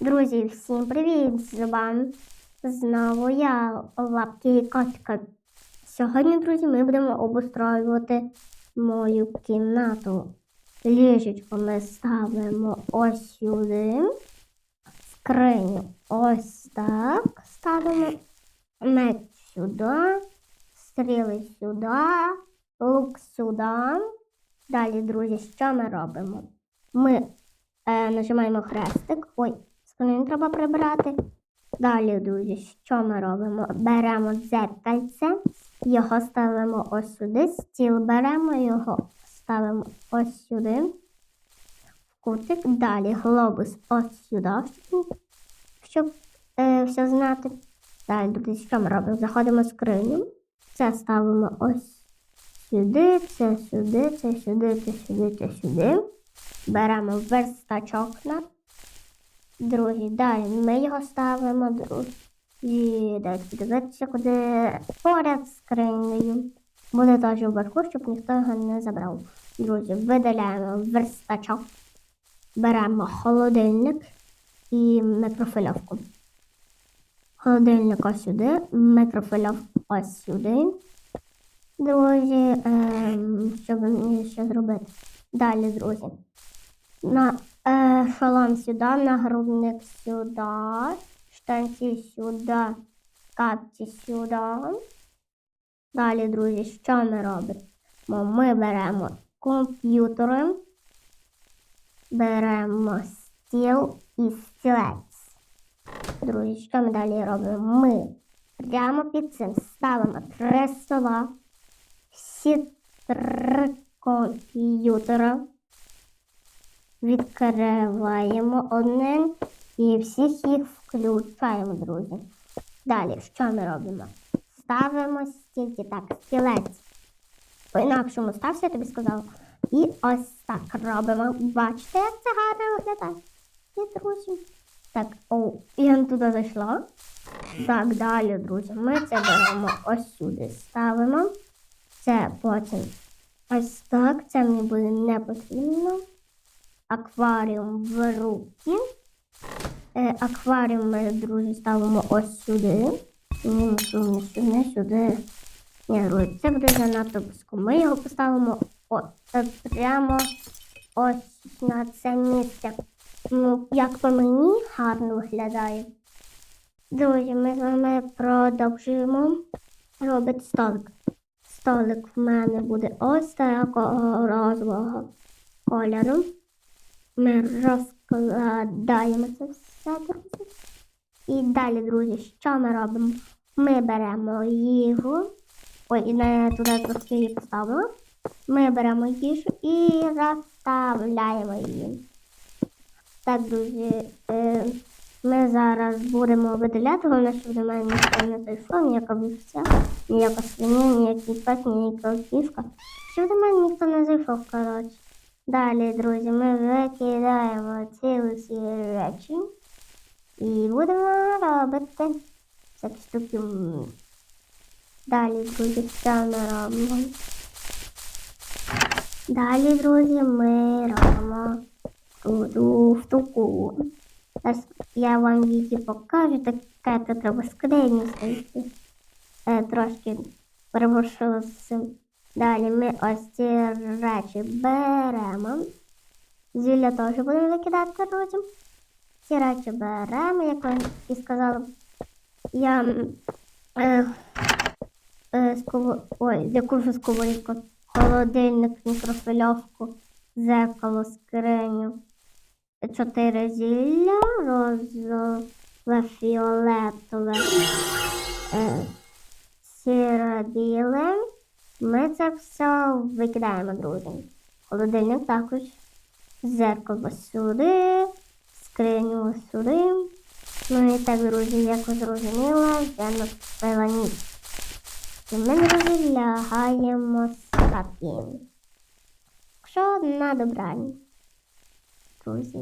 Друзі, всім привіт! З вами знову я, Лапки і Котика. Сьогодні, друзі, ми будемо обустроювати мою кімнату. Ліжечко ми ставимо ось сюди. Скриню ось так ставимо. Меч сюди, стріли сюди, лук сюди. Далі, друзі, що ми робимо? Ми е, нажимаємо хрестик. Ой, скриню треба прибрати. Далі, друзі, що ми робимо? Беремо дзеркальце, його ставимо ось сюди, стіл беремо, його ставимо ось сюди. В кутик. Далі глобус ось сюди, щоб е, все знати. Далі, друзі, що ми робимо? Заходимо в скриню. Це ставимо ось сюди, це сюди, це сюди, це сюди, це сюди. Беремо верстачок на другий. Далі ми його ставимо, друзі. Далі подивитися, куди поряд з скринею. Буде теж вверху, щоб ніхто його не забрав. Друзі, видаляємо верстачок, беремо холодильник і микрофильовку. Холодильник ось сюди, микрофильовку ось сюди. Друзі, ем, що мені ще зробити? Далі, друзі. На е, шолом сюди, нагрудник сюди, штанці сюди, капці сюди. Далі, друзі, що ми робимо? Ми беремо комп'ютери, беремо стіл і стілець. Друзі, що ми далі робимо? Ми прямо під цим ставимо три стола, всі три комп'ютера відкриваємо одним і всіх їх включаємо, друзі. Далі, що ми робимо? Ставимо стільки так, стілець. По-інакшому стався, я тобі сказала. І ось так робимо. Бачите, як це гарно виглядає? І, друзі. Так, о, я туди зайшла. Так, далі, друзі, ми це беремо ось сюди. Ставимо. Це потім ось так. Це мені буде не потрібно акваріум в руки. Е, акваріум ми, друзі, ставимо ось сюди. Ні, не сюди. Ні, друзі, це буде занадто близько. Ми його поставимо о, е, прямо ось на це місце. Ну, як по мені гарно виглядає. Друзі, ми з вами продовжуємо робити столик. Столик в мене буде ось такого розового кольору. Ми розкладаємо це все, друзі. І далі, друзі, що ми робимо? Ми беремо їжу. Ой, і не туди трошки її поставила. Ми беремо їжу і розставляємо її. Так, друзі, е, ми зараз будемо видаляти, головне, щоб до мене ніхто не зайшов, ніяка вівця, ніяка свиня, ніякий пес, ніяка кішка. Щоб до мене ніхто не зайшов, коротше. Далі, друзі, ми викидаємо ці усі речі і будемо робити всякі штуки. Далі, друзі, що ми робимо? Далі, друзі, ми робимо ту штуку. Зараз я вам її покажу, таке то треба скрині. Е, трошки переворушила з. Далі ми ось ці речі беремо. Зілля теж будемо викидати, друзі. Ці речі беремо, як і сказала. Я е, е, сково... Ой, яку ж сковорідку? Холодильник, мікрофильовку, зеркало, скриню. Чотири зілля, розове, фіолетове, е, сіре біле. Ми це все викидаємо, друзі. Холодильник також. Зеркало сюди, скриню сюди. Ну і так, друзі, як ви зрозуміли, я наступила ніч. І ми, друзі, лягаємо спати. Якщо на добрані. Друзі.